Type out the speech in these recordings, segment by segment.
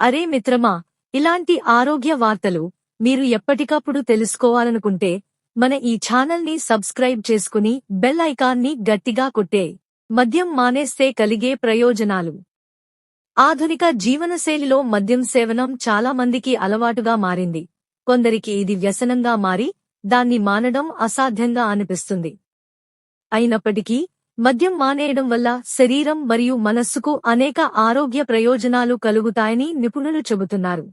అరే మిత్రమా ఇలాంటి ఆరోగ్య వార్తలు మీరు ఎప్పటికప్పుడు తెలుసుకోవాలనుకుంటే మన ఈ ఛానల్ని సబ్స్క్రైబ్ చేసుకుని బెల్ ఐకాన్ని గట్టిగా కొట్టే మద్యం మానేస్తే కలిగే ప్రయోజనాలు. ఆధునిక జీవనశైలిలో మద్యం సేవనం చాలా మందికి అలవాటుగా మారింది. కొందరికి ఇది వ్యసనంగా మారి దాన్ని మానడం అసాధ్యంగా అనిపిస్తుంది. అయినప్పటికీ మద్యం మానేయడం వల్ల శరీరం మరియు మనస్సుకు అనేక ఆరోగ్య ప్రయోజనాలు కలుగుతాయని నిపుణులు చెబుతున్నారు.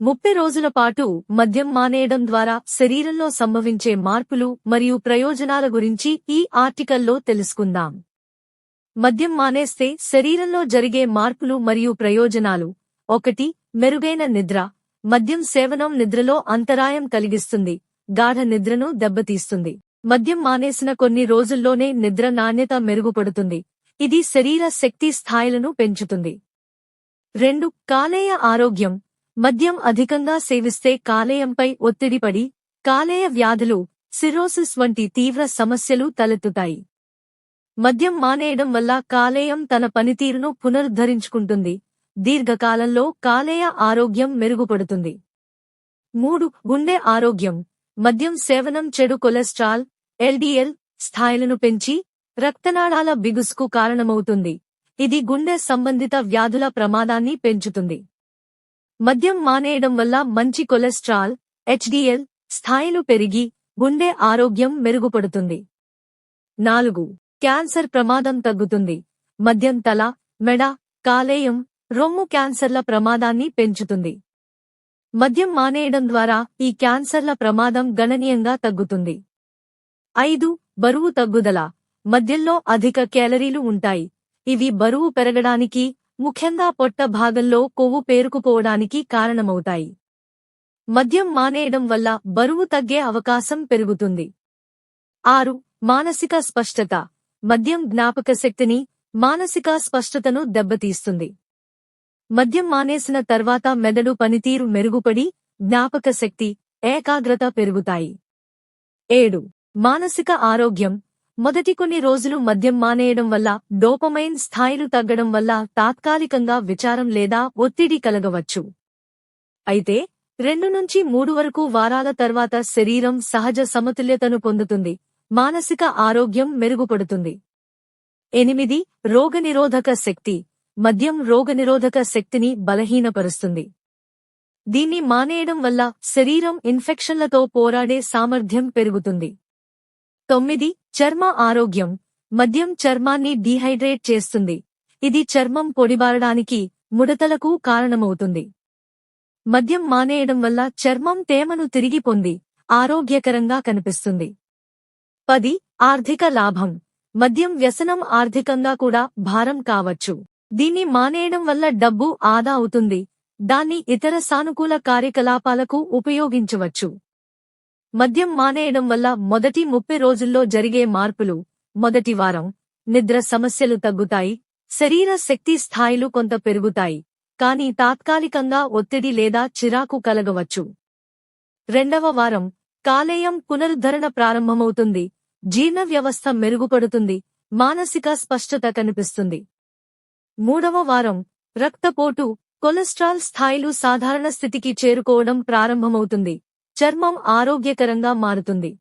ముప్పై రోజుల పాటు మద్యం మానేయడం ద్వారా శరీరంలో సంభవించే మార్పులు మరియు ప్రయోజనాల గురించి ఈ ఆర్టికల్లో తెలుసుకుందాం. మద్యం మానేస్తే శరీరంలో జరిగే మార్పులు మరియు ప్రయోజనాలు. ఒకటి మెరుగైన నిద్ర. మద్యం సేవనం నిద్రలో అంతరాయం కలిగిస్తుంది. గాఢ నిద్రను దెబ్బతీస్తుంది. మద్యం మానేసిన కొన్ని రోజుల్లోనే నిద్ర నాణ్యత మెరుగుపడుతుంది. ఇది శరీర శక్తి స్థాయిలను పెంచుతుంది. రెండు కాలేయ ఆరోగ్యం. మద్యం అధికంగా సేవిస్తే కాలేయంపై ఒత్తిడి పడి కాలేయ వ్యాధులు సిరోసిస్ వంటి తీవ్ర సమస్యలు తలెత్తుతాయి. మద్యం మానేయడం వల్ల కాలేయం తన పనితీరును పునరుద్ధరించుకుంటుంది. దీర్ఘకాలంలో కాలేయ ఆరోగ్యం మెరుగుపడుతుంది. మూడు గుండె ఆరోగ్యం. మద్యం సేవనం చెడు కొలెస్ట్రాల్ ఎల్డిఎల్ స్థాయిలను పెంచి రక్తనాళాల బిగుసుకు కారణమవుతుంది. ఇది గుండె సంబంధిత వ్యాధుల ప్రమాదాన్ని పెంచుతుంది. మద్యం మానేయడం వల్ల మంచి కొలెస్ట్రాల్ హెచ్డిఎల్ స్థాయిలు పెరిగి గుండె ఆరోగ్యం మెరుగుపడుతుంది. నాలుగు. క్యాన్సర్ ప్రమాదం తగ్గుతుంది. మద్యం తల మెడ కాలేయం రొమ్ము క్యాన్సర్ల ప్రమాదాన్ని పెంచుతుంది. మద్యం మానేయడం ద్వారా ఈ క్యాన్సర్ల ప్రమాదం గణనీయంగా తగ్గుతుంది. ఐదు బరువు తగ్గుదల. మద్యంలో అధిక క్యాలరీలు ఉంటాయి. ఇవి బరువు పెరగడానికి ముఖ్యంగా పొట్ట భాగంలో కొవ్వు పేరుకుపోవడానికి కారణమవుతాయి. మద్యం మానేయడం వల్ల బరువు తగ్గే అవకాశం పెరుగుతుంది. ఆరు మానసిక స్పష్టత. మద్యం జ్ఞాపక శక్తిని మానసిక స్పష్టతను దెబ్బతీస్తుంది. మద్యం మానేసిన తర్వాత మెదడు పనితీరు మెరుగుపడి జ్ఞాపక శక్తి ఏకాగ్రత పెరుగుతాయి. ఏడు మానసిక ఆరోగ్యం. మొదటి కొన్ని రోజులు మద్యం మానేయడం వల్ల డోపమైన్ స్థాయిలు తగ్గడం వల్ల తాత్కాలికంగా విచారం లేదా ఒత్తిడి కలగవచ్చు. అయితే రెండు నుంచి మూడు వరకు వారాల తర్వాత శరీరం సహజ సమతుల్యతను పొందుతుంది మానసిక ఆరోగ్యం మెరుగుపడుతుంది. ఎనిమిది రోగనిరోధక శక్తి. మద్యం రోగనిరోధక శక్తిని బలహీనపరుస్తుంది. దీన్ని మానేయడం వల్ల శరీరం ఇన్ఫెక్షన్లతో పోరాడే సామర్థ్యం పెరుగుతుంది. తొమ్మిది చర్మ ఆరోగ్యం. మద్యం చర్మాన్ని డీహైడ్రేట్ చేస్తుంది. ఇది చర్మం పొడిబారడానికి ముడతలకు కారణమవుతుంది. మద్యం మానేయడం వల్ల చర్మం తేమను తిరిగి పొంది ఆరోగ్యకరంగా కనిపిస్తుంది. పది ఆర్థిక లాభం. మద్యం వ్యసనం ఆర్థికంగా కూడా భారం కావచ్చు. దీన్ని మానేయడం వల్ల డబ్బు ఆదా అవుతుంది. దాన్ని ఇతర సానుకూల కార్యకలాపాలకు ఉపయోగించవచ్చు. మద్యం మానేయడం వల్ల మొదటి ముప్పై రోజుల్లో జరిగే మార్పులు మొదటి వారం నిద్ర సమస్యలు తగ్గుతాయి శరీర శక్తి స్థాయిలు కొంత పెరుగుతాయి కానీ తాత్కాలికంగా ఒత్తిడి లేదా చిరాకు కలగవచ్చు. రెండవ వారం కాలేయం పునరుద్ధరణ ప్రారంభమవుతుంది జీర్ణ వ్యవస్థ మెరుగుపడుతుంది మానసిక స్పష్టత కనిపిస్తుంది. మూడవ వారం రక్తపోటు కొలెస్ట్రాల్ స్థాయిలు సాధారణ స్థితికి చేరుకోవడం ప్రారంభమవుతుంది. చర్మం ఆరోగ్యకరంగా మారుతుంది.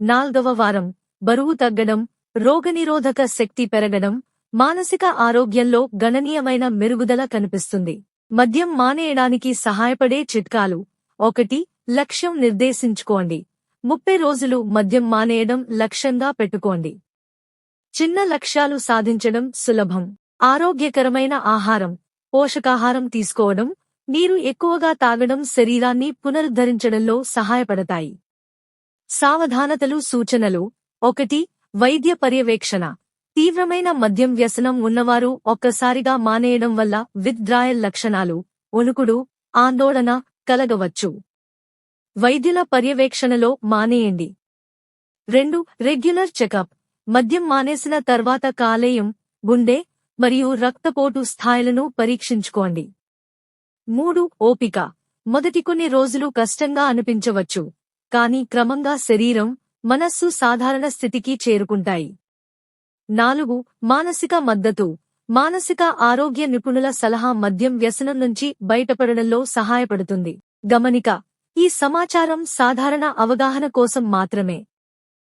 నాల్గవ వారం బరువు తగ్గడం రోగనిరోధక శక్తి పెరగడం మానసిక ఆరోగ్యంలో గణనీయమైన మెరుగుదల కనిపిస్తుంది. మద్యం మానేయడానికి సహాయపడే చిట్కాలు. ఒకటి లక్ష్యం నిర్దేశించుకోండి. ముప్పై రోజులు మద్యం మానేయడం లక్ష్యంగా పెట్టుకోండి. చిన్న లక్ష్యాలు సాధించడం సులభం. ఆరోగ్యకరమైన ఆహారం పోషకాహారం తీసుకోవడం నీరు ఎక్కువగా తాగడం శరీరాన్ని పునరుద్ధరించడంలో సహాయపడతాయి. సావధానతలు సూచనలు. ఒకటి వైద్య పర్యవేక్షణ. తీవ్రమైన మద్యం వ్యసనం ఉన్నవారు ఒక్కసారిగా మానేయడం వల్ల విత్డ్రాయల్ లక్షణాలు ఒణుకుడు ఆందోళన కలగవచ్చు. వైద్యుల పర్యవేక్షణలో మానేయండి. రెండు రెగ్యులర్ చెకప్. మద్యం మానేసిన తర్వాత కాలేయం గుండె మరియు రక్తపోటు స్థాయిలను పరీక్షించుకోండి. మూడు ఓపిక. మొదటి కొన్ని రోజులు కష్టంగా అనిపించవచ్చు. కాని క్రమంగా శరీరం మనస్సు సాధారణ స్థితికి చేరుకుంటాయి. నాలుగు మానసిక మద్దతు. మానసిక ఆరోగ్య నిపుణుల సలహా మద్యం వ్యసనం నుంచి బయటపడడంలో సహాయపడుతుంది. గమనిక. ఈ సమాచారం సాధారణ అవగాహన కోసం మాత్రమే.